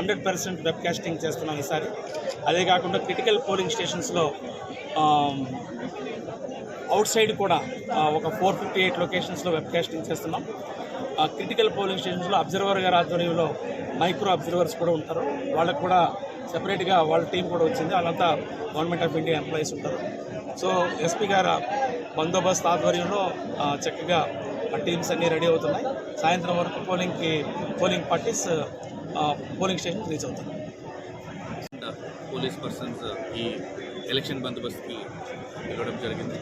Hundred percent webcasting చేస్తున్నాం ఈసారి. అదే కాకుండా క్రిటికల్ పోలింగ్ స్టేషన్స్లో అవుట్ సైడ్ కూడా ఒక ఫోర్ ఫిఫ్టీ ఎయిట్ లొకేషన్స్లో వెబ్కాస్టింగ్ చేస్తున్నాం. ఆ, క్రిటికల్ పోలింగ్ స్టేషన్స్లో అబ్జర్వర్ గారి ఆధ్వర్యంలో మైక్రో అబ్జర్వర్స్ కూడా ఉంటారు. వాళ్ళకు కూడా సెపరేట్గా వాళ్ళ టీం కూడా వచ్చింది. వాళ్ళంతా గవర్నమెంట్ ఆఫ్ ఇండియా ఎంప్లాయీస్ ఉంటారు. సో ఎస్పీ గారు బందోబస్తు ఆధ్వర్యంలో చక్కగా ఆ టీమ్స్ అన్నీ రెడీ అవుతున్నాయి. సాయంత్రం వరకు పోలింగ్కి polling parties polling station reach అవుతారు పోలీస్ పర్సన్స్ ఈ ఎలక్షన్ బందోబస్తుకి ఇవ్వడం జరిగింది.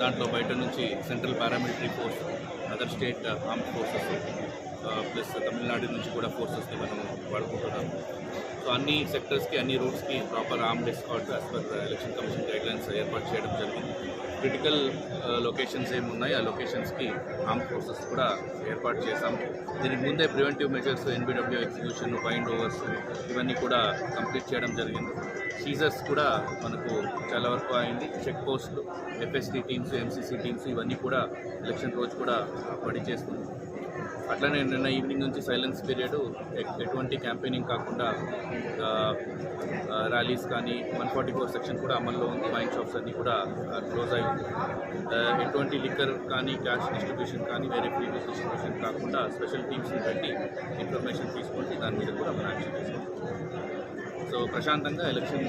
దాంట్లో బయట నుంచి central paramilitary force other state arm forces plus Tamil Nadu నుంచి కూడా ఫోర్సెస్ని మనం వాడుకుంటున్నాం. సో అన్ని సెక్టర్స్కి అన్ని రూట్స్కి proper arm escort as per election commission guidelines ఏర్పాటు చేయడం జరిగింది. క్రిటికల్ లొకేషన్స్ ఏమి ఉన్నాయి ఆ లొకేషన్స్కి ఆర్మ్ ఫోర్సెస్ కూడా ఏర్పాటు చేశాం. దీనికి ముందే preventive measures NBW execution bind overs ఇవన్నీ కూడా కంప్లీట్ చేయడం జరిగింది. సీజర్స్ కూడా మనకు చాలా వరకు అయింది. చెక్ పోస్టులు ఎఫ్ఎస్టీ టీమ్స్ ఎంసీసీ టీమ్స్ ఇవన్నీ కూడా ఎలక్షన్ రోజు కూడా పడి చేస్తుంది అట్లనే నిన్న ఈవినింగ్ నుంచి సైలెన్స్ పీరియడ్. ఎటువంటి క్యాంపెయినింగ్ కాకుండా ర్యాలీస్ కానీ వన్ ఫార్టీ ఫోర్ సెక్షన్ కూడా అమల్లో ఉంది. వైన్ షాప్స్ అన్నీ కూడా క్లోజ్ అయి ఉంది. ఎటువంటి లిక్కర్ కానీ క్యాష్ డిస్ట్రిబ్యూషన్ కానీ వేరే ప్రీవియస్ డిస్ట్రిబ్యూషన్ కాకుండా స్పెషల్ టీమ్స్ని పెట్టి ఇన్ఫర్మేషన్ తీసుకొని దాని మీద కూడా మనం యాక్షన్ తీసుకుంటాం సో ప్రశాంతంగా ఎలక్షన్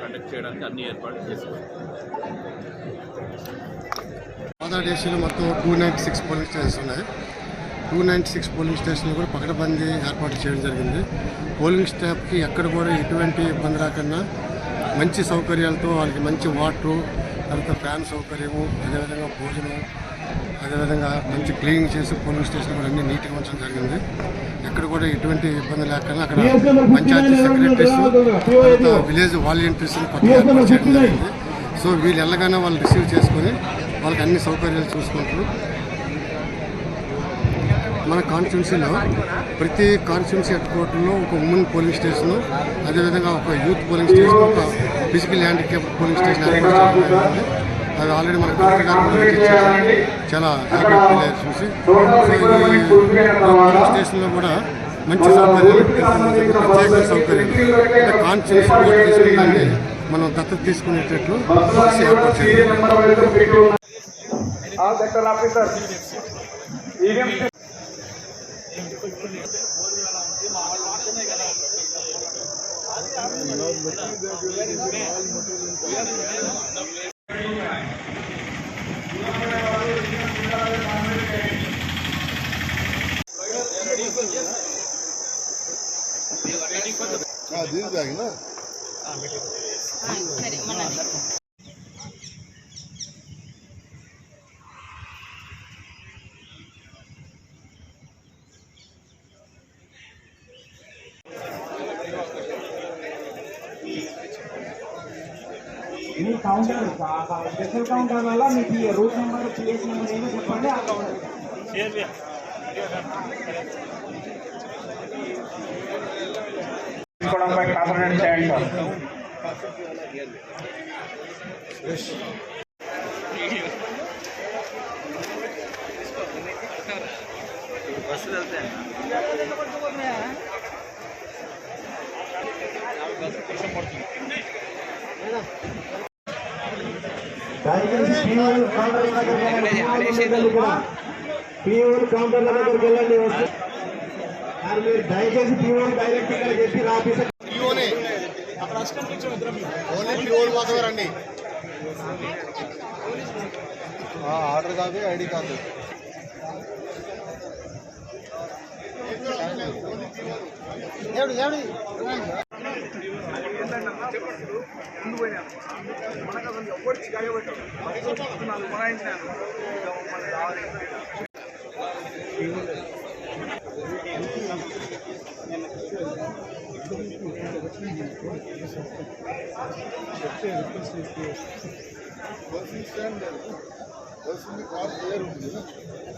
కండక్ట్ చేయడానికి అన్ని ఏర్పాట్లు చేసుకోవాలి ఆంధ్రప్రదేశ్లో మొత్తం two ninety six polling stations ఉన్నాయి. టూ నైంటీ సిక్స్ పోలింగ్ స్టేషన్లు కూడా పకడబందీ ఏర్పాటు చేయడం జరిగింది. పోలింగ్ స్టాఫ్కి ఎక్కడ కూడా ఎటువంటి ఇబ్బంది రాకుండా మంచి సౌకర్యాలతో వాళ్ళకి మంచి వాటరు తర్వాత ఫ్యాన్ సౌకర్యము అదేవిధంగా భోజనం అదేవిధంగా మంచి క్లీనింగ్ చేసి పోలింగ్ స్టేషన్ కూడా అన్ని నీట్గా ఉంచడం జరిగింది. ఎక్కడ కూడా ఎటువంటి ఇబ్బంది లేకుండా అక్కడ పంచాయతీ సెక్రటరీస్ తర్వాత విలేజ్ వాలంటీర్స్ కొత్తగా ఏర్పాటు చేయడం జరిగింది. సో వీళ్ళు వెళ్ళగానే వాళ్ళు రిసీవ్ చేసుకొని వాళ్ళకి అన్ని సౌకర్యాలు చూసుకుంటారు మన కాన్స్టిట్యున్సీలో ప్రతి కాన్స్టిట్యున్సీ హెడ్ క్వార్టర్లో ఒక ఉమెన్ పోలింగ్ స్టేషను అదేవిధంగా ఒక యూత్ పోలింగ్ స్టేషన్ ఒక ఫిజికల్ హ్యాండిక్యాప్ పోలింగ్ స్టేషన్ అది ఆల్రెడీ మన కలెక్టర్ గారు చాలా హ్యాపీ చూసి. పోలింగ్ స్టేషన్లో కూడా మంచి సౌకర్యాలు ప్రత్యేక సౌకర్యాలు. కాన్స్టిట్యున్సీ ఓటు తీసుకుని మనం దత్తత తీసుకునేటట్లు ఏర్పాటు చేయాలి సెక్టర్ ఆఫీసర్ ఈవీఎం మీ కౌంటర్ స్పెషల్ కౌంటర్ వల్ల మీకు ఈ రూట్ నెంబర్ పిఎస్ నెంబర్ ఏమో చెప్పండి ఆ కౌంటర్ తీసుకోవడంపై కాన్సన్ట్రేట్ చేయండి సార్ పిఓన్ కౌంటర్ల దగ్గరికి వెళ్ళండి వస్తే సార్ మీరు దయచేసి పిఓన్ డైరెక్ట్ ఇక్కడ చెప్పి ఆఫీసర్ ఆర్డర్ కాదు ఐడి కాదు ముందు పోయినాను మనకు అసలు ఎవరు చికాయ పెట్టాను నాకు కొనాయించినాను బస్సు స్టాండ్ బస్సు కార్ పేరు ఉంది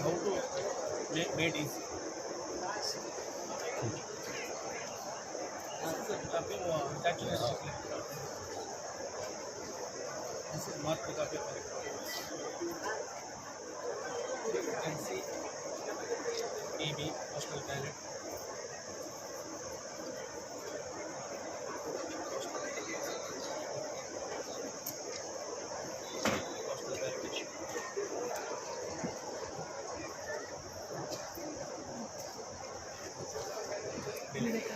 how to make made easy. This is a copy of that list. This is marked copy of. You can see EB, postal ballot,